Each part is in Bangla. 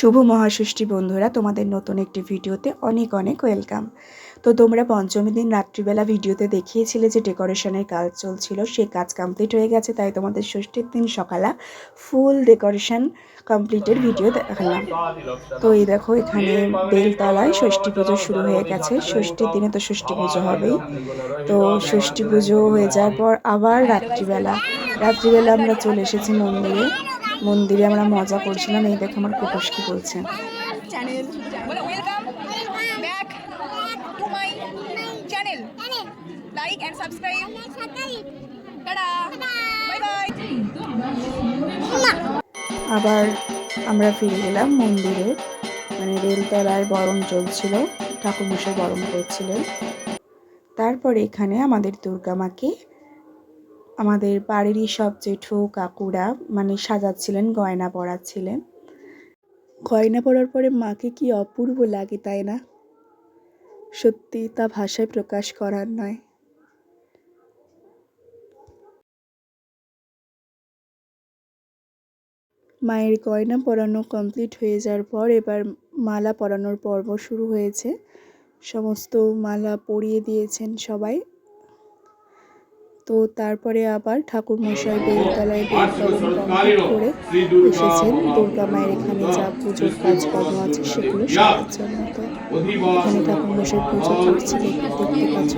শুভ মহাষষ্ঠী বন্ধুরা, তোমাদের নতুন একটি ভিডিওতে অনেক অনেক ওয়েলকাম। তো তোমরা পঞ্চমী দিন রাত্রিবেলা ভিডিওতে দেখিয়েছিলে যে ডেকোরেশনের কাজ চলছিল সেই কাজ কমপ্লিট হয়ে গেছে, তাই তোমাদের ষষ্ঠীর দিন সকালা ফুল ডেকোরেশন কমপ্লিটের ভিডিও দেখালাম। তো এই দেখো, এখানে বেলতলায় ষষ্ঠী পুজো শুরু হয়ে গেছে। ষষ্ঠীর দিনে তো ষষ্ঠী পুজো হবেই। তো ষষ্ঠী পুজো হয়ে যাওয়ার পর আবার রাত্রিবেলা রাত্রিবেলা আমরা চলে এসেছি মন্দিরে। মন্দিরে আমরা মজা করছিলাম। এই দেখো আমার কুটুস কি বলছে। Like and subscribe tata bye bye আবার আমরা ফিরে গেলাম মন্দিরে। মানে রেলতলায় বরণ চলছিল। ঠাকুরমশাই বরণ করছিলেন। তারপরে এখানে আমাদের দুর্গা মাকে আমাদের বাড়িরই সব জেঠু কাকুরা মানে সাজাচ্ছিলেন, গয়না পরাচ্ছিলেন। গয়না পরার পরে মাকে কি অপূর্ব লাগে তাই না? সত্যি তা ভাষায় প্রকাশ করার নয়। মায়ের গয়না পরানো কমপ্লিট হয়ে যাওয়ার পর এবার মালা পরানোর পর্ব শুরু হয়েছে। সমস্ত মালা পরিয়ে দিয়েছেন সবাই। তো তারপরে আবার ঠাকুর মশাই বেলতলায় কমপ্লিট করে এসেছেন। দুর্গা মায়ের এখানে যা পুজোর কাজকর্ম আছে সেগুলো সারার জন্য তো এখানে ঠাকুর মশাই পুজো করছে দেখতে পাচ্ছ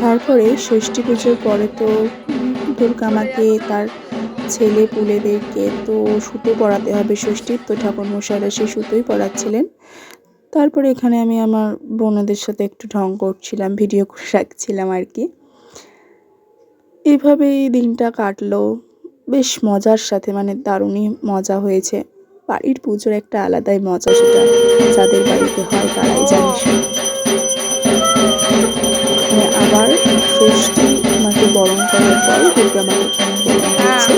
তারপরে ষষ্ঠী পুজোর পরে তো দুর্গা মাকে তার ছেলে পুলেদেরকে তো সুতো পরাতে হবে ষষ্ঠীর তো ঠাকুর মশাইরা সেই সুতোই পরাচ্ছিলেন। তারপরে এখানে আমি আমার বোনদের সাথে একটু ঢং করছিলাম ভিডিও রাখছিলাম আর কি। এভাবেই দিনটা কাটলো। বেশ মজার সাথে মানে দারুণই মজা হয়েছে। বাড়ির পুজোর একটা আলাদাই মজা সেটা যাদের বাড়িতে হয় তারাই জানে। মানে আবার ষষ্ঠী আমাকে বরণ করার পর দুর্গা মাকে বরণ করছে।